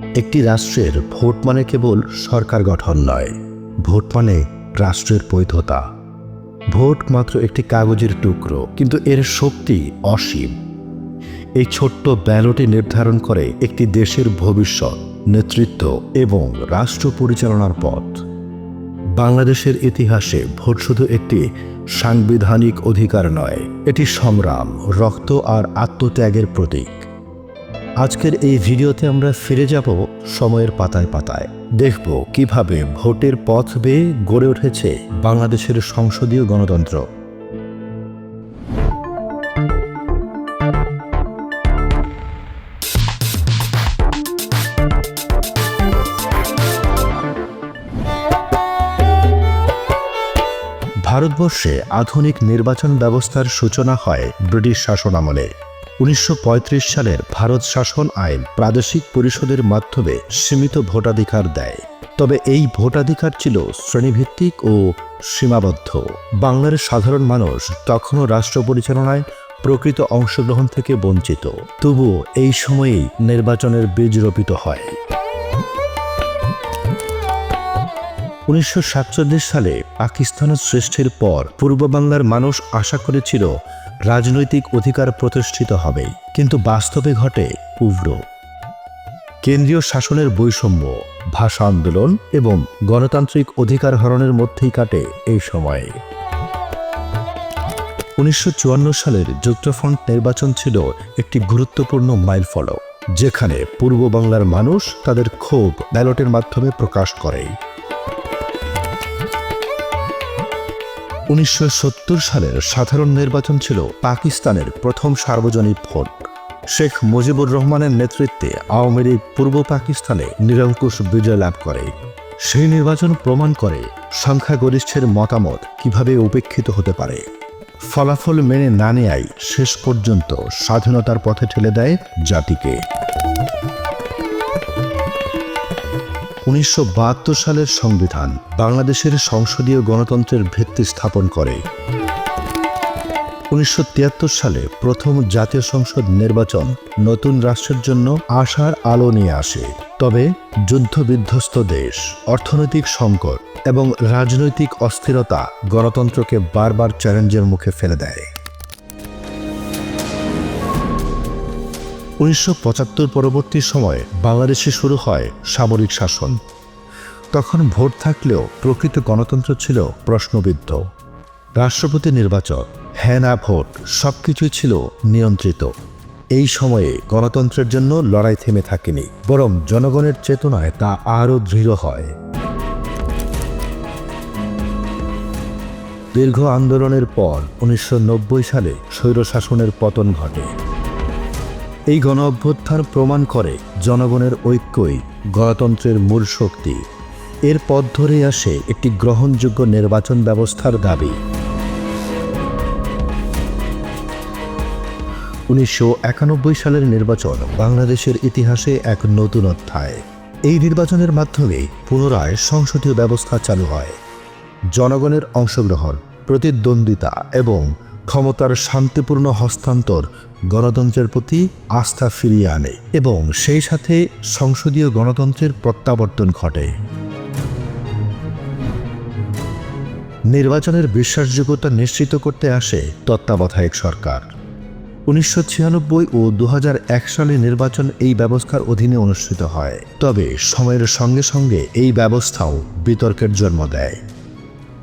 একটি রাষ্ট্রের ভোট মানে কেবল সরকার গঠন নয়, ভোট মানে রাষ্ট্রের বৈধতা। ভোট মাত্র একটি কাগজের টুকরো, কিন্তু এর শক্তি অসীম। এই ছোট্ট ব্যালটে নির্ধারণ করে একটি দেশের ভবিষ্যৎ, নেতৃত্ব এবং রাষ্ট্র পরিচালনার পথ। বাংলাদেশের ইতিহাসে ভোট শুধু একটি সাংবিধানিক অধিকার নয়, এটি সংগ্রাম, রক্ত আর আত্মত্যাগের প্রতীক। আজকের এই ভিডিওতে আমরা ফিরে যাব সময়ের পাতায় পাতায়। দেখব কীভাবে ভোটের পথ বেয়ে গড়ে উঠেছে বাংলাদেশের সংসদীয় গণতন্ত্র। ভারতবর্ষে আধুনিক নির্বাচন ব্যবস্থার সূচনা হয় ব্রিটিশ শাসন আমলে। উনিশশো সালের ভারত শাসন আইন প্রাদেশিক পরিষদের মাধ্যমে সীমিত ভোটাধিকার দেয়। তবে এই ভোটাধিকার ছিল শ্রেণীভিত্তিক ও সীমাবদ্ধ। বাংলার সাধারণ মানুষ তখনও রাষ্ট্র পরিচালনায় প্রকৃত অংশগ্রহণ থেকে বঞ্চিত। তবুও এই সময়েই নির্বাচনের বীজ রোপিত হয়। উনিশশো সাতচল্লিশ সালে পাকিস্তানের সৃষ্টির পর পূর্ব বাংলার মানুষ আশা করেছিল রাজনৈতিক অধিকার প্রতিষ্ঠিত হবে, কিন্তু বাস্তবে ঘটে উগ্র কেন্দ্রীয় শাসনের বৈষম্য, ভাষা আন্দোলন এবং গণতান্ত্রিক অধিকার হরণের মধ্যেই কাটে এই সময়ে। উনিশশো চুয়ান্ন সালের যুক্তফ্রন্ট নির্বাচন ছিল একটি গুরুত্বপূর্ণ মাইলফলক, যেখানে পূর্ব বাংলার মানুষ তাদের ক্ষোভ ব্যালটের মাধ্যমে প্রকাশ করে। উনিশশো সত্তর সালের সাধারণ নির্বাচন ছিল পাকিস্তানের প্রথম সার্বজনীন ভোট। শেখ মুজিবুর রহমানের নেতৃত্বে আওয়ামী লীগ পূর্ব পাকিস্তানে নিরঙ্কুশ বিজয় লাভ করে। সেই নির্বাচন প্রমাণ করে সংখ্যাগরিষ্ঠের মতামত কীভাবে উপেক্ষিত হতে পারে। ফলাফল মেনে না নেয়াই শেষ পর্যন্ত স্বাধীনতার পথে ঠেলে দেয় জাতিকে। উনিশশো বাহাত্তর সালের সংবিধান বাংলাদেশের সংসদীয় গণতন্ত্রের ভিত্তি স্থাপন করে। উনিশশো তিয়াত্তর সালে প্রথম জাতীয় সংসদ নির্বাচন নতুন রাষ্ট্রের জন্য আশার আলো নিয়ে আসে। তবে যুদ্ধবিধ্বস্ত দেশ, অর্থনৈতিক সংকট এবং রাজনৈতিক অস্থিরতা গণতন্ত্রকে বারবার চ্যালেঞ্জের মুখে ফেলে দেয়। উনিশশো পঁচাত্তর পরবর্তী সময়ে বাংলাদেশে শুরু হয় সামরিক শাসন। তখন ভোট থাকলেও প্রকৃত গণতন্ত্র ছিল প্রশ্নবিদ্ধ। রাষ্ট্রপতি নির্বাচন হ্যাঁ না ভোট, সবকিছুই ছিল নিয়ন্ত্রিত। এই সময়ে গণতন্ত্রের জন্য লড়াই থেমে থাকেনি, বরং জনগণের চেতনায় তা আরও দৃঢ় হয়। দীর্ঘ আন্দোলনের পর উনিশশো নব্বই সালে স্বৈরশাসনের পতন ঘটে। এই গণ অভ্যুত্থান প্রমাণ করে জনগণের ঐক্যই গণতন্ত্রের মূল শক্তি। এর পথ ধরে আসে একটি গ্রহণযোগ্য নির্বাচন ব্যবস্থার দাবি। উনিশশো একানব্বই সালের নির্বাচন বাংলাদেশের ইতিহাসে এক নতুন অধ্যায়। এই নির্বাচনের মাধ্যমে পুনরায় সংসদীয় ব্যবস্থা চালু হয়। জনগণের অংশগ্রহণ, প্রতিদ্বন্দ্বিতা এবং ক্ষমতার শান্তিপূর্ণ হস্তান্তর গণতন্ত্রের প্রতি আস্থা ফিরিয়ে আনে এবং সেই সাথে সংসদীয় গণতন্ত্রের প্রত্যাবর্তন ঘটে। নির্বাচনের বিশ্বাসযোগ্যতা নিশ্চিত করতে আসে তত্ত্বাবধায়ক সরকার। উনিশশো ছিয়ানব্বই ও দু এক সালে নির্বাচন এই ব্যবস্থার অধীনে অনুষ্ঠিত হয়, তবে সময়ের সঙ্গে সঙ্গে এই ব্যবস্থাও বিতর্কের জন্ম দেয়।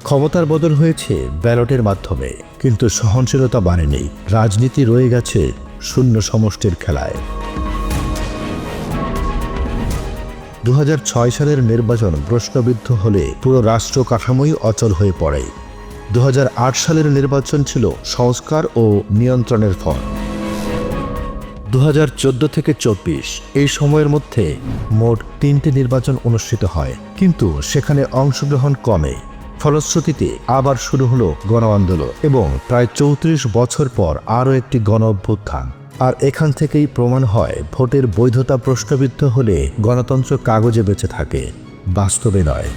ক্ষমতার বদল হয়েছে ব্যালটের মাধ্যমে, কিন্তু সহনশীলতা বাড়েনি। রাজনীতি রয়ে গেছে শূন্য সমষ্টির খেলায়। দু হাজার ছয় সালের নির্বাচন প্রশ্নবিদ্ধ হলে পুরো রাষ্ট্র কাঠামোই অচল হয়ে পড়ে। দু হাজার আট সালের নির্বাচন ছিল সংস্কার ও নিয়ন্ত্রণের ফল। দু হাজার চোদ্দ থেকে চব্বিশ, এই সময়ের মধ্যে মোট তিনটি নির্বাচন অনুষ্ঠিত হয়, কিন্তু সেখানে অংশগ্রহণ কমে। ফলশ্রুতিতে আবার শুরু হলো গণ আন্দোলন এবং প্রায় চৌত্রিশ বছর পর আরও একটি গণ অভ্যুত্থান আর এখান থেকেই প্রমাণ হয় ভোটের বৈধতা প্রশ্নবিদ্ধ হলে গণতন্ত্র কাগজে বেঁচে থাকে। বাস্তবে নয়।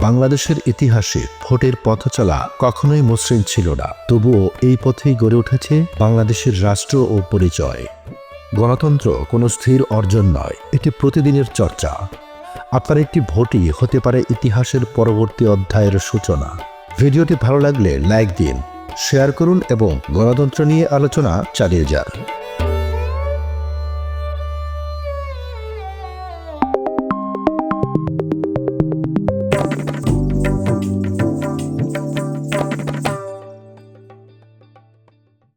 বাংলাদেশের ইতিহাসে ভোটের পথ চলা কখনোই মসৃণ ছিল না। তবুও এই পথেই গড়ে উঠেছে বাংলাদেশের রাষ্ট্র ও পরিচয়। গণতন্ত্র কোনো স্থির অর্জন নয়, এটি প্রতিদিনের চর্চা। আপনার একটি ভোটই হতে পারে ইতিহাসের পরবর্তী অধ্যায়ের সূচনা। ভিডিওটি ভালো লাগলে লাইক দিন, শেয়ার করুন এবং গণতন্ত্র নিয়ে আলোচনা চালিয়ে যান।